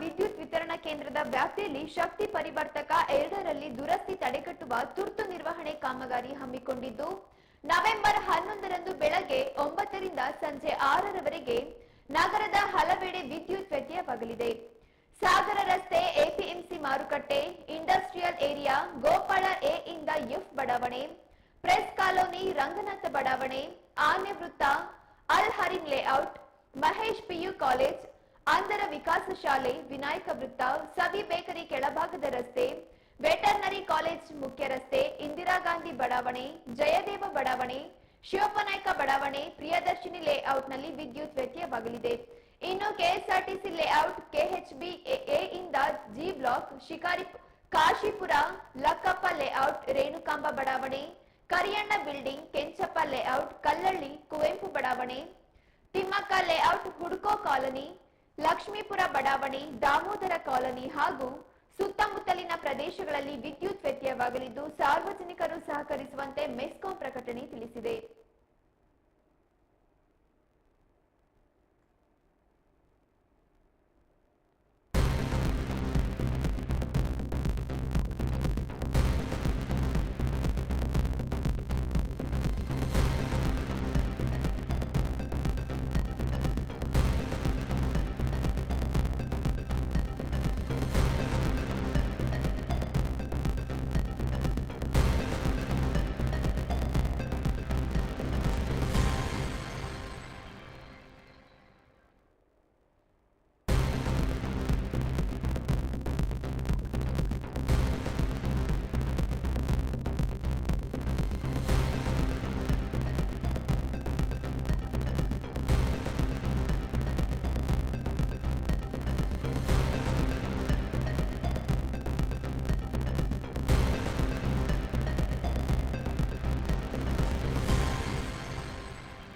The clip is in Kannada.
ವಿದ್ಯುತ್ ವಿತರಣಾ ಕೇಂದ್ರದ ವ್ಯಾಪ್ತಿಯಲ್ಲಿ ಶಕ್ತಿ ಪರಿವರ್ತಕ ಎರಡರಲ್ಲಿ ದುರಸ್ತಿ ತಡೆಗಟ್ಟುವ ತುರ್ತು ನಿರ್ವಹಣೆ ಕಾಮಗಾರಿ ಹಮ್ಮಿಕೊಂಡಿದ್ದು, ನವೆಂಬರ್ ಹನ್ನೊಂದರಂದು ಬೆಳಗ್ಗೆ ಒಂಬತ್ತರಿಂದ ಸಂಜೆ ಆರರವರೆಗೆ ನಗರದ ಹಲವೆಡೆ ವಿದ್ಯುತ್ ವ್ಯತ್ಯಯವಾಗಲಿದೆ. ಸಾಗರ ರಸ್ತೆ, ಎಪಿಎಂಸಿ ಮಾರುಕಟ್ಟೆ, ಇಂಡಸ್ಟ್ರಿಯಲ್ ಏರಿಯಾ, ಗೋಪಾಳ ಎ ಇಂದ ಎಫ್ ಬಡಾವಣೆ, ಪ್ರೆಸ್ ಕಾಲೋನಿ, ರಂಗನಾಥ ಬಡಾವಣೆ ಆನೆ ವೃತ್ತ ಅಲ್ ಹರಿಂಗ್ layout, Mahesh PU college Andhra Vikasa ಶಾಲೆ, ವಿನಾಯಕ ವೃತ್ತ, ಸವಿ ಬೇಕರಿ ಕೆಳಭಾಗದ ರಸ್ತೆ, ವೆಟರ್ನರಿ ಕಾಲೇಜ್ ಮುಖ್ಯ ರಸ್ತೆ, ಇಂದಿರಾ ಗಾಂಧಿ ಬಡಾವಣೆ, ಜಯದೇವ ಬಡಾವಣೆ ಶಿವಪ್ಪನಾಯ್ಕ ಬಡಾವಣೆ, ಪ್ರಿಯದರ್ಶಿನಿ ಲೇಔಟ್ನಲ್ಲಿ ವಿದ್ಯುತ್ ವ್ಯತ್ಯಯವಾಗಲಿದೆ. ಇನ್ನು ಕೆಎಸ್ಆರ್ಟಿಸಿ ಲೇಔಟ್ ಕೆಎಚ್ಬಿ ಇಂದ G block, Shikari Kashipura, Lakkappa layout, Renukamba ಬಡಾವಣೆ, ಕರಿಯಣ್ಣ ಬಿಲ್ಡಿಂಗ್, ಕೆಂಚಪ್ಪ ಲೇಔಟ್, ಕಲ್ಲಳ್ಳಿ, ಕುವೆಂಪು ಬಡಾವಣೆ, ತಿಮ್ಮಕ್ಕ ಲೇಔಟ್, ಹುಡ್ಕೋ ಕಾಲನಿ ಲಕ್ಷ್ಮೀಪುರ ಬಡಾವಣೆ ದಾಮೋದರ ಕಾಲೋನಿ ಹಾಗೂ ಸುತ್ತಮುತ್ತಲಿನ ಪ್ರದೇಶಗಳಲ್ಲಿ ವಿದ್ಯುತ್ ವ್ಯತ್ಯಯವಾಗಲಿದ್ದು ಸಾರ್ವಜನಿಕರು ಸಹಕರಿಸುವಂತೆ ಮೆಸ್ಕಾಂ ಪ್ರಕಟಣೆ ತಿಳಿಸಿದೆ.